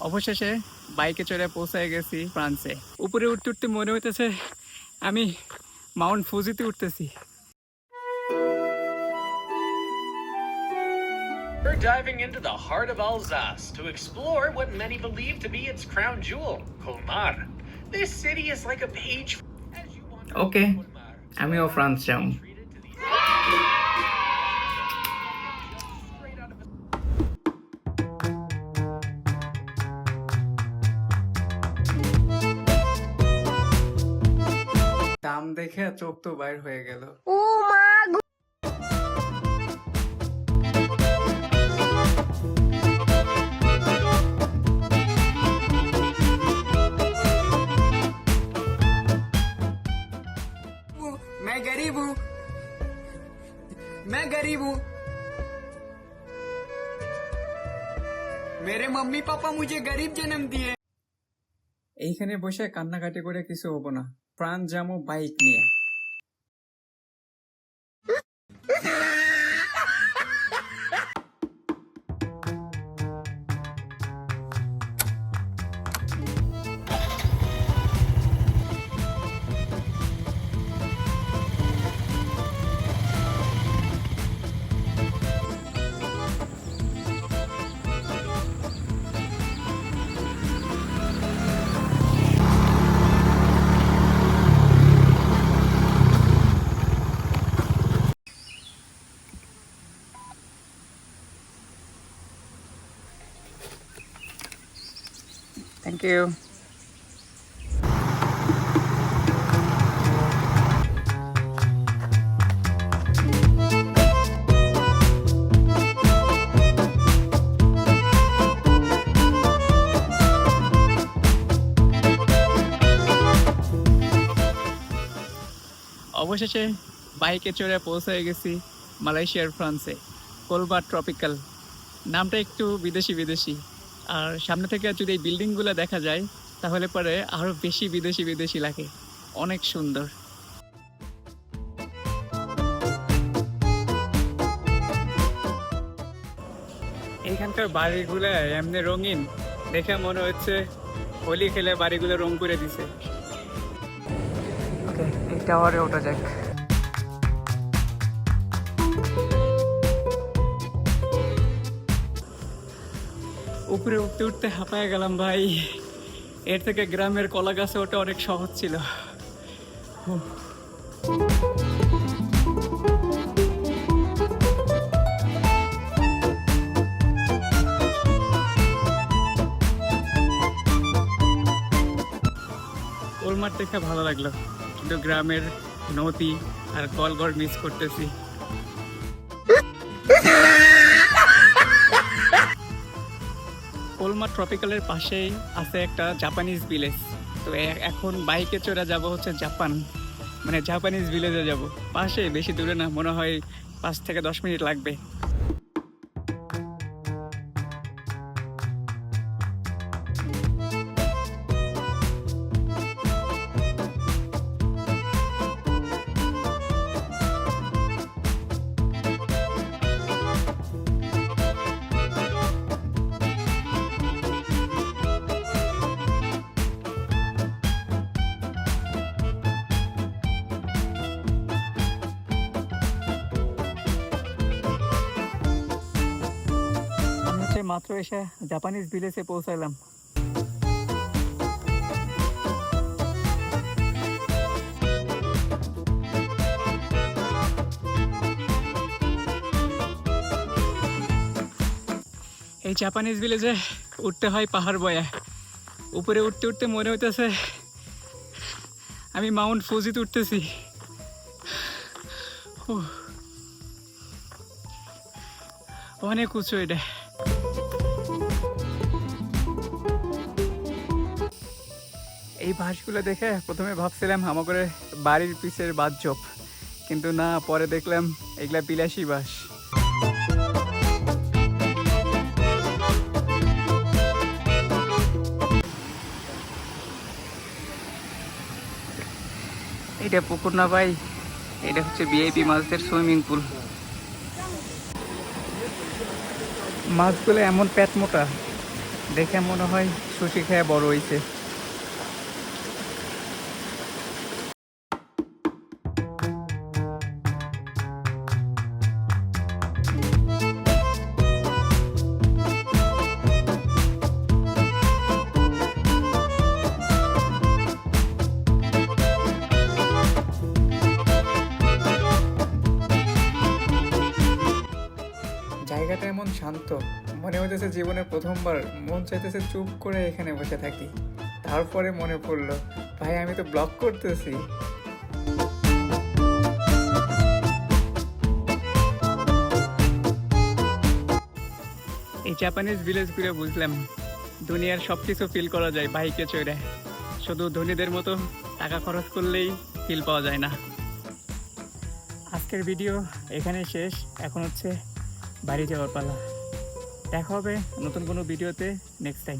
অবশেষে বাইকে চড়ে পৌঁছায় গেছি ফ্রান্সে উপরে উঠতে উঠতে মনে হইতেছে আমি মাউন্ট ফুজিতে উঠতেছি We're diving into the heart of Alsace to explore what many believe to be its crown jewel, Colmar. This city is like a page. Okay. through Colmar, আমিও ফ্রান্স দেখে চোখ তো বাইর হয়ে গেল मैं गरीब हूँ मैं गरीब हूँ मेरे मम्मी पापा मुझे गरीब जन्म दिए এইখানে বসে কান্নাকাটি করে কিছু হবো না প্রাণ জামো বাইক নিয়ে। থ্যাংক ইউ অবশেষে বাইকে চড়ে পৌঁছে গেছি মালয়েশিয়ার ফ্রান্সে কোলবা ট্রপিক্যাল। নামটা একটু বিদেশি বিদেশি আর সামনে থেকে যদি এই বিল্ডিংগুলো দেখা যায়, তাহলে পরে আরও বেশি বিদেশি বিদেশি লাগে। অনেক সুন্দর। এইখানকার বাড়িগুলো এমনি রঙিন। দেখে মনে হচ্ছে হোলি খেলে বাড়িগুলো রং করে দিছে। ওকে ওঠা যাক উপরে উঠতে উঠতে হাঁপায় গেলাম ভাই। এর থেকে গ্রামের কলা গাছে ওটা অনেক সহজ ছিল। ওলমার দেখে ভালো লাগল। কিন্তু গ্রামের নদী আর কলঘর মিস করতেছি। কোলমা ট্রপিক্যালের পাশেই আছে একটা জাপানিজ ভিলেজ তো এখন বাইকে চড়ে যাব হচ্ছে জাপান মানে জাপানিজ ভিলেজে যাব। পাশে, বেশি দূরে না, মনে হয় পাঁচ থেকে দশ মিনিট লাগবে। মাত্র এসে জাপানিজ ভিলেজে পৌঁছালাম এই জাপানিজ ভিলেজে উঠতে হয় পাহাড় বয়ে। উপরে উঠতে উঠতে মনে হইতেছে আমি মাউন্ট ফুজিতে উঠতেছি। অনেক উঁচু এটা। এই বাঁশগুলো দেখে প্রথমে ভাবছিলাম আমাকে বাড়ির পিছের বাদজপ কিন্তু না, পরে দেখলাম এগুলা বিলাসী বাস এটা পুকুর না ভাই, এটা হচ্ছে বিআইপি মাছদের সুইমিং পুল। মাছগুলো এমন পেট মোটা দেখে মনে হয় সুশি খেয়ে বড় হইছে। শান্ত। মনে হইতেছে জীবনের প্রথমবার। মন চাইতেছে চুপ করে এখানে বসে থাকি। তারপরে মনে পড়ল, ভাই, আমি তো ব্লগ করতেছি। এই জাপানিজ ভিলেজ ঘুরে বুঝলাম, দুনিয়ার সব কিছু ফিল করা যায় বাইকে চড়ে শুধু ধনীদের মতো টাকা খরচ করলেই ফিল পাওয়া যায় না। আজকের ভিডিও এখানে শেষ। এখন হচ্ছে বাড়ি যাওয়ার পালা। দেখা হবে নতুন কোনো ভিডিওতে নেক্সট টাইম